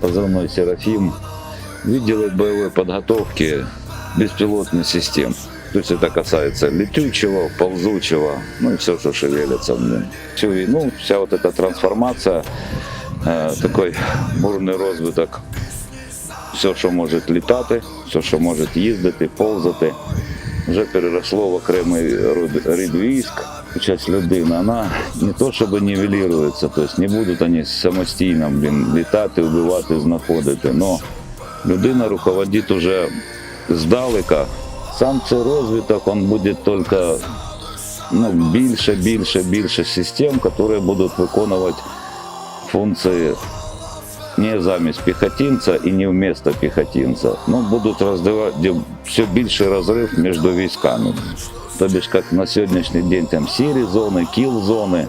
позывной «Серафим», видел от боевой подготовки беспилотных систем. То есть это касается летучего, ползучего, ну и все, что шевелится. блин. Всю війну, вся вот эта трансформация, э, такой бурний розвиток, все, що може літати, все, що може їздити, повзати, вже переросло в окремий род- рід військ. Часть людини, вона не то щоб нівелюється, тобто не будуть вони самостійно блін, літати, вбивати, знаходити. Но людина руководить уже здалека. Сам цей розвиток він буде тільки ну, більше, більше, більше систем, які будуть виконувати функції не замість піхотинця і не вместо піхотинця. Ну, будуть роздавати все більший розрив між військами. Тобто, як на сьогоднішній день там сірі зони, кіл зони.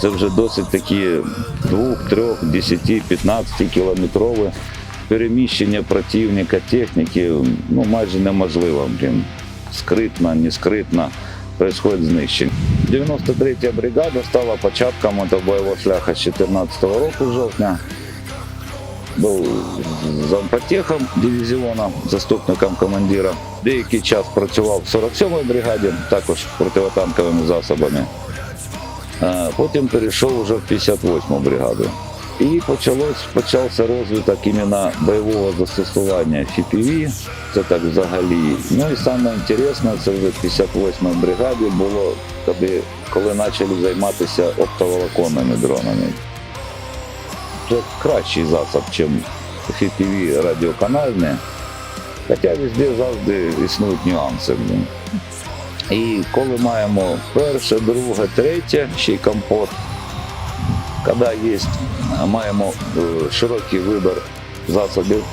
Це вже досить такі 2, 3, 10, 15 кілометрові переміщення противника, техніки ну, майже неможливо. Блін. Скритно, не скритно происходит знищення. 93-я бригада стала початком этого бойового шляху з 14 року жовтня був зампотехом дивізіону, заступником командира. Деякий час працював в 47-й бригаді, також противотанковими засобами. Потім перейшов уже в 58-му бригаду. І почалось, почався розвиток іменно бойового застосування FPV, це так взагалі. Ну і саме інтересне, це вже в 58-й бригаді було, коли почали займатися оптоволоконними дронами це кращий засоб, ніж FPV радіоканальне. Хоча везде завжди існують нюанси. І коли маємо перше, друге, третє, ще й компот, коли є, маємо е, широкий вибір засобів,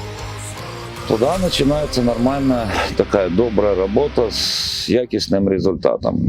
тоді починається нормальна така добра робота з якісним результатом.